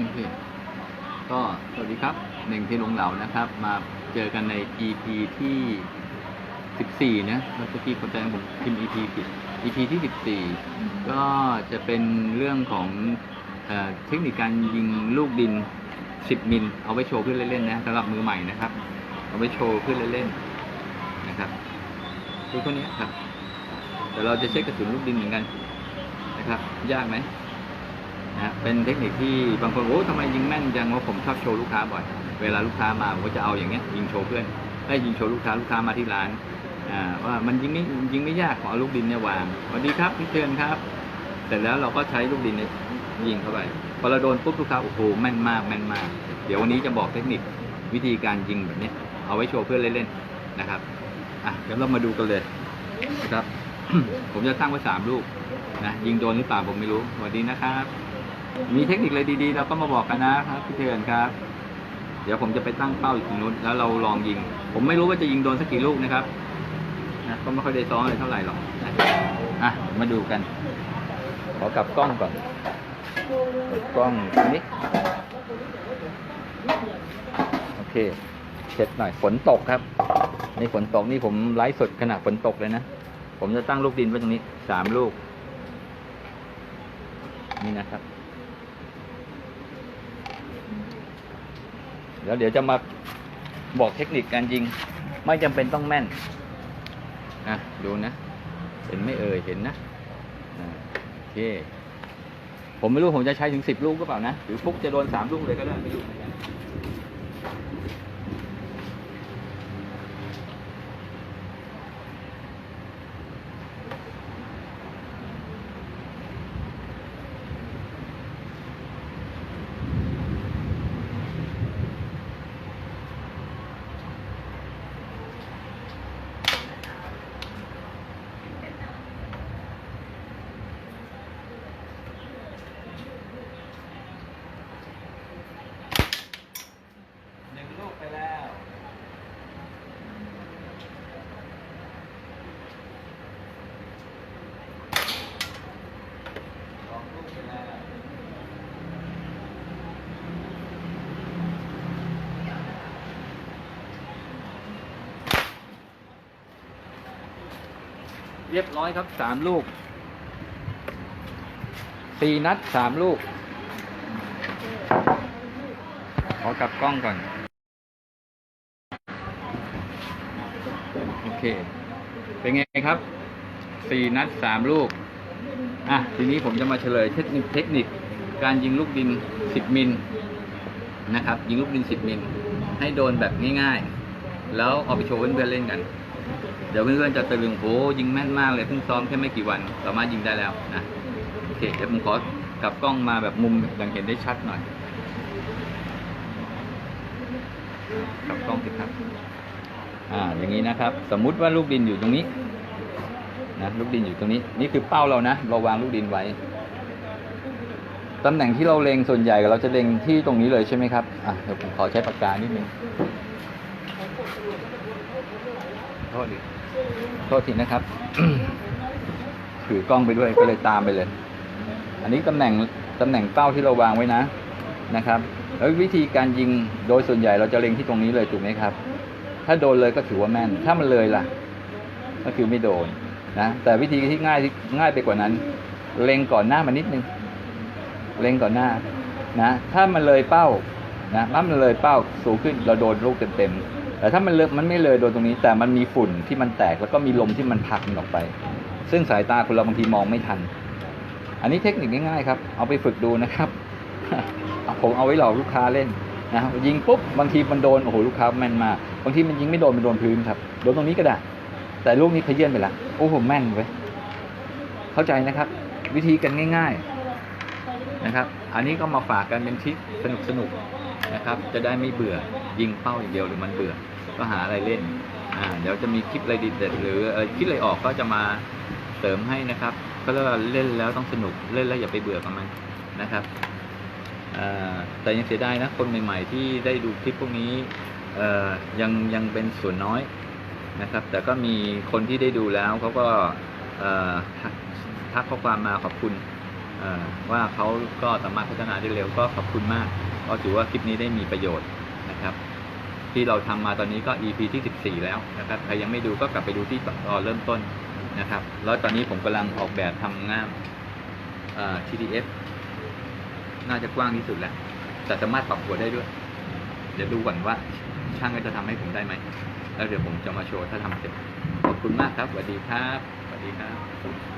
โอเคก็สวัสดีครับหนึ่งที่ลงเหล่านะครับ มาเจอกันใน EP ที่ 14นะเมื่อกี้คนใจผมพิมพ์ EP ผิด EP ที่ 14 ก็จะเป็นเรื่องของเอเทคนิคการยิงลูกดิน 10 มิล เอาไว้โชว์เพื่อนเล่นๆนะสำหรับมือใหม่นะครับ เอาไว้โชว์เพื่อนเล่นๆนะครับคือคนนี้ครับแต่เราจะเช็คกระสุนลูกดินเหมือนกันนะครับ ยากไหม นะเป็นเทคนิคที่บางคนโอ้ทำไมยิงแม่นจังว่าผมชอบโชว์ลูกค้าบ่อย เวลาลูกค้ามาผมก็จะเอาอย่างเงี้ยยิงโชว์เพื่อนได้ยิงโชว์ลูกค้าลูกค้ามาที่ร้านอ่าว่ามันยิงไม่ยิงไม่ยากขอลูกดินเนี่ยวางสวัสดีครับพี่เชิญครับ เสร็จแล้วเราก็ใช้ลูกดินเนี่ยยิงเข้าไปพอเราโดนปุ๊บลูกค้าโอ้โหแม่นมากแม่นมาก เดี๋ยววันนี้จะบอกเทคนิควิธีการยิงแบบเนี้ยเอาไว้โชว์เพื่อนเล่นๆนะครับอะเดี๋ยวเรามาดูกันเลยนะครับ ผมจะตั้งไว้สามลูกนะยิงโดนหรือเปล่าผมไม่รู้สวัสดีนะครับ มีเทคนิคอะไรดีๆ เราก็มาบอกกันนะครับพี่เทือนครับ เดี๋ยวผมจะไปตั้งเป้าอยู่ตรงนู้นแล้วเราลองยิง ผมไม่รู้ว่าจะยิงโดนสักกี่ลูกนะครับนะก็ไม่ค่อยได้ซ้อมอะไรเท่าไหร่หรอกนะอะมาดูกัน ขอกลับกล้องก่อนกดกล้องตรงนี้โอเคเช็ดหน่อยฝนตกครับนี่ฝนตกนี่ผมไลฟ์สดขณะฝนตกเลยนะผมจะตั้งลูกดินไว้ตรงนี้สามลูก นี่นะครับ แล้วเดี๋ยวจะมาบอกเทคนิคการยิง ไม่จำเป็นต้องแม่นอะดูนะ เห็นไม่เอ่ยเห็นนะโอเค ผมไม่รู้ผมจะใช้ถึงสิบลูกก็เปล่านะ หรือฟุกจะโดนสามลูกเลยก็ได้ไม่รู้เหมือนกัน หนึ่งลูกไปแล้ว สองลูกไปแล้ว เรียบร้อยครับสามลูกสี่นัดสามลูก ขอกลับกล้องก่อน โอเค เป็นไงครับสี่นัดสามลูก อะ ทีนี้ผมจะมาเฉลยเทคนิคเทคนิค การยิงลูกดินสิบมิลนะครับ ยิงลูกดินสิบมิล ให้โดนแบบง่ายๆ แล้วเอาไปโชว์เพื่อนๆเล่นกัน เดี๋ยวเพื่อนๆจะตะลึงโอ้ยิงแม่นมากเลยเพิ่งซ้อมแค่ไม่กี่วัน สามารถยิงได้แล้วนะโอเคเดี๋ยวผมขอกลับกล้องมาแบบมุมอย่างเห็นได้ชัดหน่อยกลับกล้องสิครับอ่าอย่างนี้นะครับ สมมุติว่าลูกดินอยู่ตรงนี้นะลูกดินอยู่ตรงนี้ นี่คือเป้าเรานะ เราวางลูกดินไว้ตำแหน่งที่เราเล็งส่วนใหญ่เราจะเล็งที่ตรงนี้เลยใช่ไหมครับ อะเดี๋ยวผมขอใช้ปากกานิดนึง โทษดิโทษทีนะครับ ถือกล้องไปด้วยก็เลยตามไปเลย อันนี้ตำแหน่งตำแหน่งเป้าที่เราวางไว้นะนะครับ แล้ววิธีการยิงโดยส่วนใหญ่เราจะเล็งที่ตรงนี้เลยถูกไหมครับ ถ้าโดนเลยก็ถือว่าแม่น ถ้ามันเลยล่ะ ก็คือไม่โดนนะแต่วิธีที่ง่ายที่ง่ายไปกว่านั้น เล็งก่อนหน้ามันนิดนึงเล็งก่อนหน้านะถ้ามันเลยเป้านะถ้ามันเลยเป้าสูงขึ้นเราโดนลูกเต็มๆ แต่ถ้ามันเลยมันไม่เลยโดนตรงนี้ แต่มันมีฝุ่นที่มันแตกแล้วก็มีลมที่มันผลักมันออกไป ซึ่งสายตาคนเราบางทีมองไม่ทัน อันนี้เทคนิคง่ายๆครับ เอาไปฝึกดูนะครับผมเอาไว้หลอกลูกค้าเล่นนะยิงปุ๊บบางทีมันโดนโอ้โหลูกค้าแม่นมากบางทีมันยิงไม่โดนมันโดนพื้นครับโดนตรงนี้ก็ได้ แต่ลูกนี้ขยื่นไปละโอ้โหแม่นเว้ยเข้าใจนะครับ วิธีกันง่าย ๆนะครับ อันนี้ก็มาฝากกันเป็นทริคสนุกๆ นะครับ จะได้ไม่เบื่อยิงเป้าอย่างเดียวหรือมันเบื่อ ก็หาอะไรเล่นอ่าเดี๋ยวจะมีคลิปอะไรดีเด็ดหรือเออคิดอะไรออกก็จะมาเสริมให้นะครับ ก็เรียกว่าเล่นแล้วต้องสนุกเล่นแล้วอย่าไปเบื่อกับมันนะครับอ่าแต่ยังเสียดายนะคนใหม่ๆ ที่ได้ดูคลิปพวกนี้เอ่อยังยังเป็นส่วนน้อยนะครับ แต่ก็มีคนที่ได้ดูแล้วเขาก็เอ่อทักข้อความมาขอบคุณ ว่าเขาก็สามารถพัฒนาได้เร็วก็ขอบคุณมาก ก็ถือว่าคลิปนี้ได้มีประโยชน์นะครับ ที่เราทำมาตอนนี้ก็ EP ที่ 14 แล้วนะครับใครยังไม่ดูก็กลับไปดูที่ตอนเริ่มต้นนะครับ แล้วตอนนี้ผมกำลังออกแบบทำง่าม TDF น่าจะกว้างที่สุดแล้วแต่สามารถปรับหัวได้ด้วย เดี๋ยวดูก่อนว่าช่างก็จะทำให้ผมได้ไหม แล้วเดี๋ยวผมจะมาโชว์ถ้าทำเสร็จ ขอบคุณมากครับสวัสดีครับสวัสดีครับ